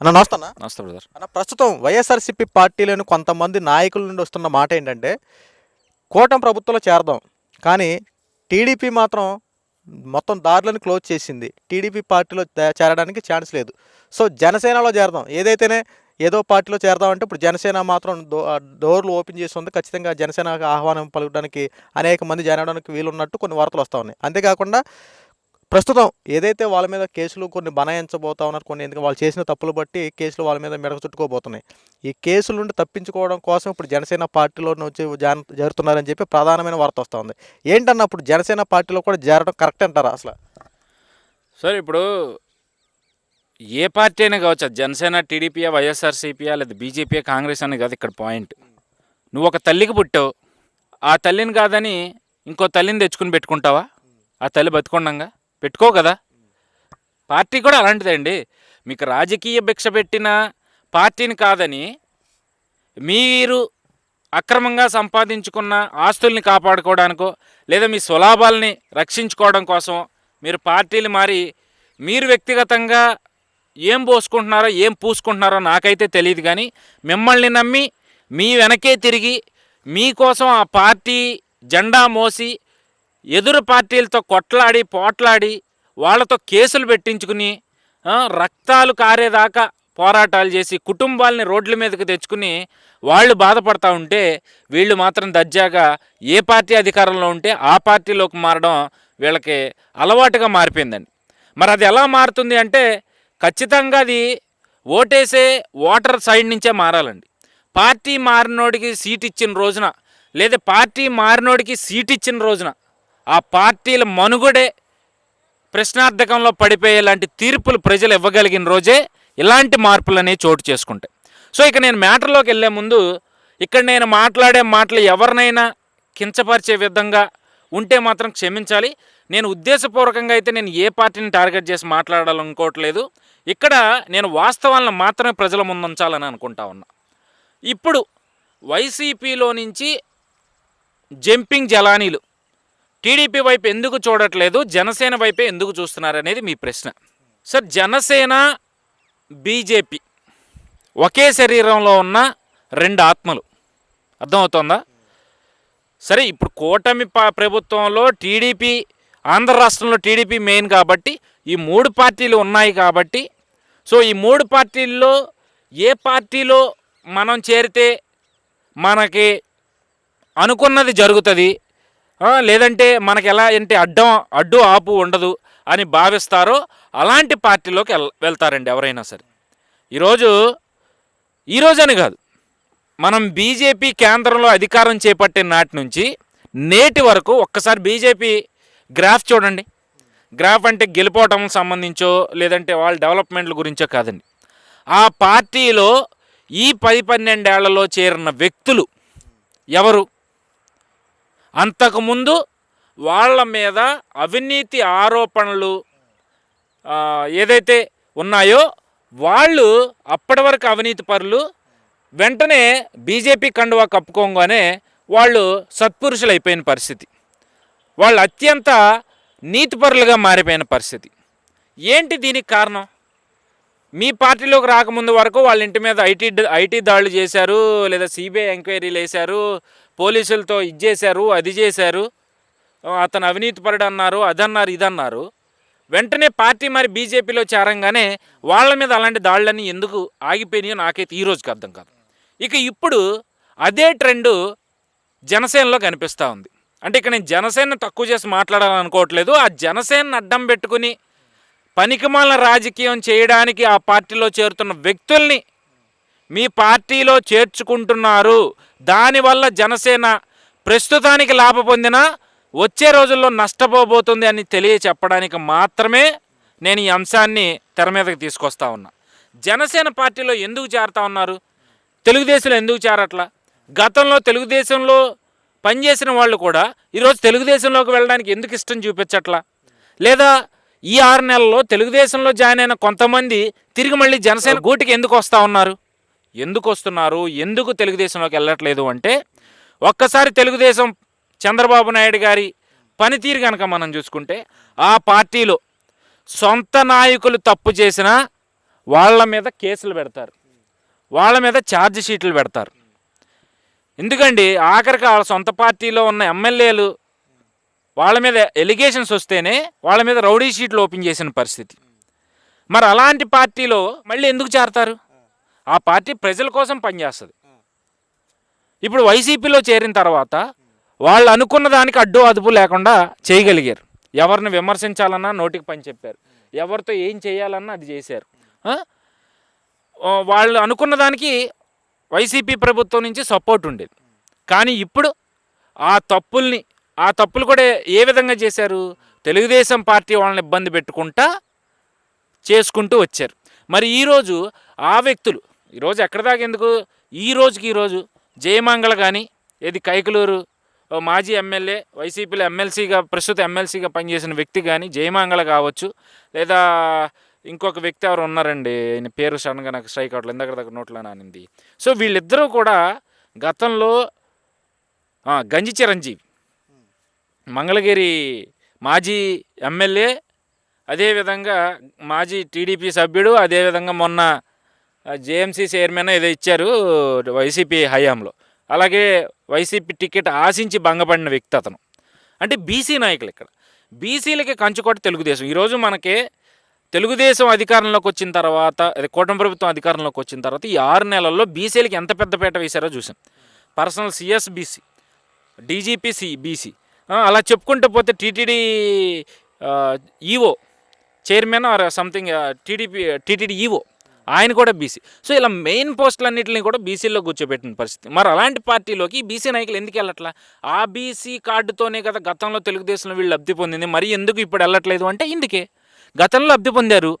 అన్న నమస్తే అన్న నమస్తే బ్రదర్. అన్న ప్రస్తుతం వైఎస్ఆర్సీపీ పార్టీలోని కొంతమంది నాయకుల నుండి వస్తున్న మాట ఏంటంటే కూటమి ప్రభుత్వంలో చేరదాం. కానీ టీడీపీ మాత్రం మొత్తం దారులను క్లోజ్ చేసింది. టీడీపీ పార్టీలో చేరడానికి ఛాన్స్ లేదు. సో జనసేనలో చేరదాం. ఏదైతేనే ఏదో పార్టీలో చేరదాం అంటే ఇప్పుడు జనసేన మాత్రం డో డోర్లు ఓపెన్ చేసి ఉంది. ఖచ్చితంగా జనసేనకు ఆహ్వానం పలకడానికి అనేక మంది చేరడానికి వీలున్నట్టు కొన్ని వార్తలు వస్తూ ఉన్నాయి. అంతేకాకుండా ప్రస్తుతం ఏదైతే వాళ్ళ మీద కేసులు కొన్ని బనాయించబోతా ఉన్నారు కొన్ని ఎందుకంటే వాళ్ళు చేసిన తప్పులు బట్టి కేసులు వాళ్ళ మీద మెడకు చుట్టుకోబోతున్నాయి. ఈ కేసుల నుండి తప్పించుకోవడం కోసం ఇప్పుడు జనసేన పార్టీలో నుంచి జరుగుతున్నారని చెప్పి ప్రధానమైన వార్త వస్తూ ఉంది. ఏంటన్న ఇప్పుడు జనసేన పార్టీలో కూడా చేరడం కరెక్ట్ అంటారా అసలు? సార్ ఇప్పుడు ఏ పార్టీ అయినా కావచ్చు జనసేన టీడీపీయా వైఎస్ఆర్సీపీయా లేదా బీజేపీ కాంగ్రెస్ అని కాదు ఇక్కడ పాయింట్. నువ్వు ఒక తల్లికి పుట్టావు ఆ తల్లిని కాదని ఇంకో తల్లిని తెచ్చుకుని పెట్టుకుంటావా? ఆ తల్లి బతుకుండంగా? పెట్టుకో కదా. పార్టీ కూడా అలాంటిదండి మీకు రాజకీయ భిక్ష పెట్టిన పార్టీని కాదని మీరు అక్రమంగా సంపాదించుకున్న ఆస్తుల్ని కాపాడుకోవడానికో లేదా మీ స్వలాభాలని రక్షించుకోవడం కోసం మీరు పార్టీలు మారి మీరు వ్యక్తిగతంగా ఏం పోసుకుంటున్నారో ఏం పూసుకుంటున్నారో నాకైతే తెలియదు కానీ మిమ్మల్ని నమ్మి మీ వెనకే తిరిగి మీకోసం ఆ పార్టీ జెండా మోసి ఎదురు పార్టీలతో కొట్లాడి పోట్లాడి వాళ్ళతో కేసులు పెట్టించుకుని రక్తాలు కారేదాకా పోరాటాలు చేసి కుటుంబాలని రోడ్ల మీదకి తెచ్చుకుని వాళ్ళు బాధపడతా ఉంటే వీళ్ళు మాత్రం దర్జాగా ఏ పార్టీ అధికారంలో ఉంటే ఆ పార్టీలోకి మారడం వీళ్ళకి అలవాటుగా మారిపోయిందండి. మరి అది ఎలా మారుతుంది అంటే ఖచ్చితంగా అది ఓటేసే ఓటర్ సైడ్ నుంచే మారాలండి. పార్టీ మారినోడికి సీట్ ఇచ్చిన రోజున లేదా పార్టీ మారినోడికి సీట్ ఇచ్చిన రోజున ఆ పార్టీల మనుగడే ప్రశ్నార్థకంలో పడిపోయేలాంటి తీర్పులు ప్రజలు ఇవ్వగలిగిన రోజే ఇలాంటి మార్పులు అనేవి చోటు చేసుకుంటాయి. సో ఇక నేను మ్యాటర్లోకి వెళ్ళే ముందు ఇక్కడ నేను మాట్లాడే మాటలు ఎవరినైనా కించపరిచే విధంగా ఉంటే మాత్రం క్షమించాలి. నేను ఉద్దేశపూర్వకంగా అయితే నేను ఏ పార్టీని టార్గెట్ చేసి మాట్లాడాలనుకోవట్లేదు. ఇక్కడ నేను వాస్తవాలను మాత్రమే ప్రజల ముందు ఉంచాలని అనుకుంటా ఉన్నా. ఇప్పుడు వైసీపీలో నుంచి జంపింగ్ జలానీలు టీడీపీ వైపు ఎందుకు చూడట్లేదు? జనసేన వైపే ఎందుకు చూస్తున్నారు అనేది మీ ప్రశ్న. సార్ జనసేన బీజేపీ ఒకే శరీరంలో ఉన్న రెండు ఆత్మలు. అర్థమవుతోందా? సరే ఇప్పుడు కూటమి ప- ప్రభుత్వంలో టీడీపీ ఆంధ్ర రాష్ట్రంలో టీడీపీ మెయిన్ కాబట్టి ఈ మూడు పార్టీలు ఉన్నాయి కాబట్టి సో ఈ మూడు పార్టీల్లో ఏ పార్టీలో మనం చేరితే మనకి అనుకున్నది జరుగుతుంది? లేదంటే మనకి ఎలా అంటే అడ్డం అడ్డు ఆపు ఉండదు అని భావిస్తారో అలాంటి పార్టీలోకి వెళ్తారండి ఎవరైనా సరే. ఈరోజు ఈరోజు అని కాదు. మనం బీజేపీ కేంద్రంలో అధికారం చేపట్టిన నాటి నుంచి నేటి వరకు ఒక్కసారి బీజేపీ గ్రాఫ్ చూడండి. గ్రాఫ్ అంటే గెలిపోవటం సంబంధించో లేదంటే వాళ్ళ డెవలప్మెంట్ల గురించో కాదండి. ఆ పార్టీలో ఈ పది పన్నెండేళ్ళలో చేరిన వ్యక్తులు ఎవరు? అంతకుముందు వాళ్ళ మీద అవినీతి ఆరోపణలు ఏదైతే ఉన్నాయో వాళ్ళు అప్పటి వరకు అవినీతి పరులు వెంటనే బీజేపీ కండువా కప్పుకోగానే వాళ్ళు సత్పురుషులు అయిపోయిన పరిస్థితి. వాళ్ళు అత్యంత నీతిపరులుగా మారిపోయిన పరిస్థితి. ఏంటి దీనికి కారణం? మీ పార్టీలోకి రాకముందు వరకు వాళ్ళ ఇంటి మీద ఐటీ ఐటీ దాడులు చేశారు లేదా సిబిఐ ఎంక్వైరీలు వేశారు పోలీసులతో ఇది చేశారు అది చేశారు. అతను అవినీతిపరుడు అన్నారు అదన్నారు ఇదన్నారు. వెంటనే పార్టీ మరి బీజేపీలో చేరంగానే వాళ్ళ మీద అలాంటి దాడులన్నీ ఎందుకు ఆగిపోయినాయో నాకైతే ఈ రోజుకి అర్థం కాదు. ఇక ఇప్పుడు అదే ట్రెండు జనసేనలో కనిపిస్తూ ఉంది. అంటే ఇక నేను జనసేన తక్కువ చేసి మాట్లాడాలనుకోవట్లేదు ఆ జనసేనను అడ్డం పెట్టుకుని పనికిమాల రాజకీయం చేయడానికి ఆ పార్టీలో చేరుతున్న వ్యక్తుల్ని మీ పార్టీలో చేర్చుకుంటున్నారు. దానివల్ల జనసేన ప్రస్తుతానికి లాభ పొందినా వచ్చే రోజుల్లో నష్టపోబోతుంది అని తెలియ చెప్పడానికి మాత్రమే నేను ఈ అంశాన్ని తెర మీదకి తీసుకొస్తా ఉన్నా. జనసేన పార్టీలో ఎందుకు చేరుతా ఉన్నారు? తెలుగుదేశంలో ఎందుకు చేరట్లా గతంలో తెలుగుదేశంలో పనిచేసిన వాళ్ళు కూడా ఈరోజు తెలుగుదేశంలోకి వెళ్ళడానికి ఎందుకు ఇష్టం చూపించట్లా? లేదా ఈ ఆరు నెలల్లో తెలుగుదేశంలో జాయిన్ అయిన కొంతమంది తిరిగి మళ్ళీ జనసేన గూటికి ఎందుకు వస్తూ ఉన్నారు? ఎందుకు వస్తున్నారు ఎందుకు తెలుగుదేశంలోకి వెళ్ళట్లేదు అంటే ఒక్కసారి తెలుగుదేశం చంద్రబాబు నాయుడు గారి పనితీరు కనుక మనం చూసుకుంటే ఆ పార్టీలో సొంత నాయకులు తప్పు చేసినా వాళ్ళ మీద కేసులు పెడతారు. వాళ్ళ మీద ఛార్జ్ షీట్లు పెడతారు. ఎందుకండి? ఆఖరికి వాళ్ళ సొంత పార్టీలో ఉన్న ఎమ్మెల్యేలు వాళ్ళ మీద ఎలిగేషన్స్ వస్తేనే వాళ్ళ మీద రౌడీ షీట్లు ఓపెన్ చేసిన పరిస్థితి. మరి అలాంటి పార్టీలో మళ్ళీ ఎందుకు చేరతారు? ఆ పార్టీ ప్రజల కోసం పనిచేస్తుంది. ఇప్పుడు వైసీపీలో చేరిన తర్వాత వాళ్ళు అనుకున్న దానికి అడ్డు అదుపు లేకుండా చేయగలిగారు. ఎవరిని విమర్శించాలన్నా నోటికి పని చెప్పారు. ఎవరితో ఏం చేయాలన్నా అది చేశారు. వాళ్ళు అనుకున్న దానికి వైసీపీ ప్రభుత్వం నుంచి సపోర్ట్ ఉండేది. కానీ ఇప్పుడు ఆ తప్పుల్ని ఆ తప్పులు కూడా ఏ విధంగా చేశారు? తెలుగుదేశం పార్టీ వాళ్ళని ఇబ్బంది పెట్టుకుంటా చేసుకుంటూ వచ్చారు. మరి ఈరోజు ఆ వ్యక్తులు ఈరోజు ఎక్కడ దాకెందుకు? ఈ రోజుకి ఈరోజు జయమంగళ కానీ ఏది కైకలూరు ఓ మాజీ ఎమ్మెల్యే వైసీపీలో ఎమ్మెల్సీగా ప్రస్తుత ఎమ్మెల్సీగా పనిచేసిన వ్యక్తి కానీ జయమంగళ కావచ్చు. లేదా ఇంకొక వ్యక్తి ఎవరు ఉన్నారండి? ఆయన పేరు సడన్గా నాకు స్ట్రైక్ అవట్లేదు ఇందాక దగ్గర నోట్లో నానింది. సో వీళ్ళిద్దరూ కూడా గతంలో గంజి చిరంజీవి మంగళగిరి మాజీ ఎమ్మెల్యే అదేవిధంగా మాజీ టీడీపీ సభ్యుడు అదేవిధంగా మొన్న జేఎంసీ చైర్మన్ ఏదో ఇచ్చారు వైసీపీ హయాంలో. అలాగే వైసీపీ టికెట్ ఆశించి భంగపడిన వ్యక్తి అతను. అంటే బీసీ నాయకులు ఇక్కడ. బీసీలకి కంచుకోట తెలుగుదేశం. ఈరోజు మనకి తెలుగుదేశం అధికారంలోకి వచ్చిన తర్వాత అదే కూటమి ప్రభుత్వం అధికారంలోకి వచ్చిన తర్వాత ఈ ఆరు నెలల్లో బీసీలకి ఎంత పెద్దపీట వేశారో చూసాం personal CS BC DGP C BC. అలా చెప్పుకుంటూ పోతే TTD EO chairman or something TDP TTD EO ఆయన కూడా బీసీ సో ఇలా మెయిన్ పోస్టులన్నింటినీ కూడా బీసీలో కూర్చోబెట్టిన పరిస్థితి. మరి అలాంటి పార్టీలోకి బీసీ నాయకులు ఎందుకు వెళ్ళట్లా? ఆ బీసీ కార్డుతోనే కదా గతంలో తెలుగుదేశంలో వీళ్ళు లబ్ధి పొందింది. మరి ఎందుకు ఇప్పుడు వెళ్ళట్లేదు అంటే ఇందుకే. గతంలో లబ్ధి పొందారు.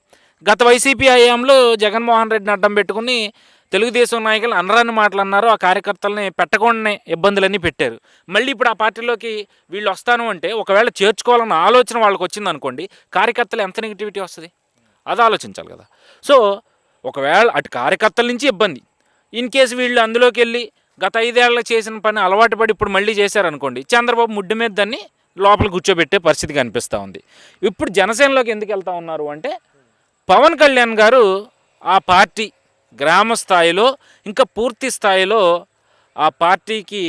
గత వైసీపీ హయాంలో జగన్మోహన్ రెడ్డిని అడ్డం పెట్టుకుని తెలుగుదేశం నాయకులు అనరాని మాటలు అన్నారు ఆ కార్యకర్తలని పెట్టకుండానే ఇబ్బందులన్నీ పెట్టారు. మళ్ళీ ఇప్పుడు ఆ పార్టీలోకి వీళ్ళు వస్తాను అంటే ఒకవేళ చేర్చుకోవాలన్న ఆలోచన వాళ్ళకి వచ్చింది అనుకోండి కార్యకర్తలు ఎంత నెగిటివిటీ వస్తుంది? అది ఆలోచించాలి కదా. సో ఒకవేళ అటు కార్యకర్తల నుంచి ఇబ్బంది. ఇన్ కేసు వీళ్ళు అందులోకి వెళ్ళి గత ఐదేళ్ళ చేసిన పని అలవాటు పడి ఇప్పుడు మళ్ళీ చేశారనుకోండి చంద్రబాబు ముడ్డు మీద దాన్ని లోపల కూర్చోబెట్టే పరిస్థితి కనిపిస్తూ ఉంది. ఇప్పుడు జనసేనలోకి ఎందుకు వెళ్తా ఉన్నారు అంటే పవన్ కళ్యాణ్ గారు ఆ పార్టీ గ్రామ స్థాయిలో ఇంకా పూర్తి స్థాయిలో ఆ పార్టీకి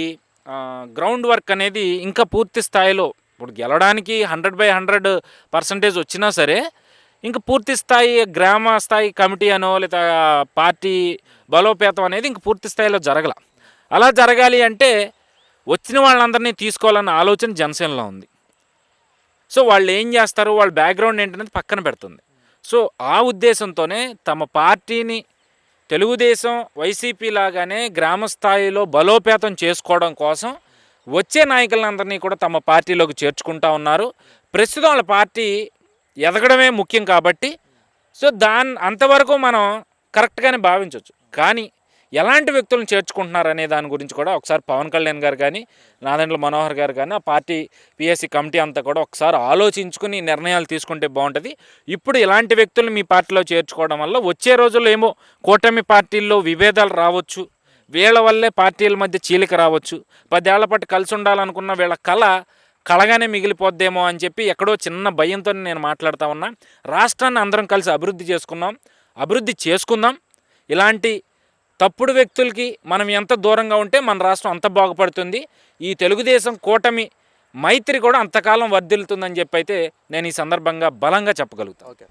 గ్రౌండ్ వర్క్ అనేది ఇంకా పూర్తి స్థాయిలో ఇప్పుడు గెలవడానికి హండ్రెడ్ బై హండ్రెడ్ పర్సంటేజ్ వచ్చినా సరే ఇంకా పూర్తి స్థాయి గ్రామ స్థాయి కమిటీ అనో లేదా పార్టీ బలోపేతం అనేది ఇంక పూర్తి స్థాయిలో జరగల. అలా జరగాలి అంటే వచ్చిన వాళ్ళందరినీ తీసుకోవాలన్న ఆలోచన జనసేనలో ఉంది. సో వాళ్ళు ఏం చేస్తారు? వాళ్ళ బ్యాక్గ్రౌండ్ ఏంటనేది పక్కన పెడుతుంది. సో ఆ ఉద్దేశంతోనే తమ పార్టీని తెలుగుదేశం వైసీపీ లాగానే గ్రామ స్థాయిలో బలోపేతం చేసుకోవడం కోసం వచ్చే నాయకులందరినీ కూడా తమ పార్టీలోకి చేర్చుకుంటా ఉన్నారు. ప్రస్తుతం వాళ్ళ పార్టీ ఎదగడమే ముఖ్యం కాబట్టి సో దాని అంతవరకు మనం కరెక్ట్గానే భావించవచ్చు కానీ ఎలాంటి వ్యక్తులను చేర్చుకుంటున్నారు అనే దాని గురించి కూడా ఒకసారి పవన్ కళ్యాణ్ గారు కానీ నాదెండ్ల మనోహర్ గారు కానీ ఆ పార్టీ పిఎస్సి కమిటీ అంతా కూడా ఒకసారి ఆలోచించుకుని నిర్ణయాలు తీసుకుంటే బాగుంటుంది. ఇప్పుడు ఇలాంటి వ్యక్తులను మీ పార్టీలో చేర్చుకోవడం వల్ల వచ్చే రోజుల్లో ఏమో కూటమి పార్టీల్లో విభేదాలు రావచ్చు. వీళ్ళ వల్లే పార్టీల మధ్య చీలిక రావచ్చు. పదేళ్ళ పాటు కలిసి ఉండాలనుకున్న వీళ్ళ కళ కళగానే మిగిలిపోద్దేమో అని చెప్పి ఎక్కడో చిన్న భయంతో నేను మాట్లాడుతూ ఉన్నా. రాష్ట్రాన్ని అందరం కలిసి అభివృద్ధి చేసుకుందాం. అభివృద్ధి చేసుకుందాం. ఇలాంటి తప్పుడు వ్యక్తులకి మనం ఎంత దూరంగా ఉంటే మన రాష్ట్రం అంత బాగుపడుతుంది. ఈ తెలుగుదేశం కూటమి మైత్రి కూడా అంతకాలం వర్ధిల్లుతుందని చెప్పి అయితే నేను ఈ సందర్భంగా బలంగా చెప్పగలుగుతాను ఓకే.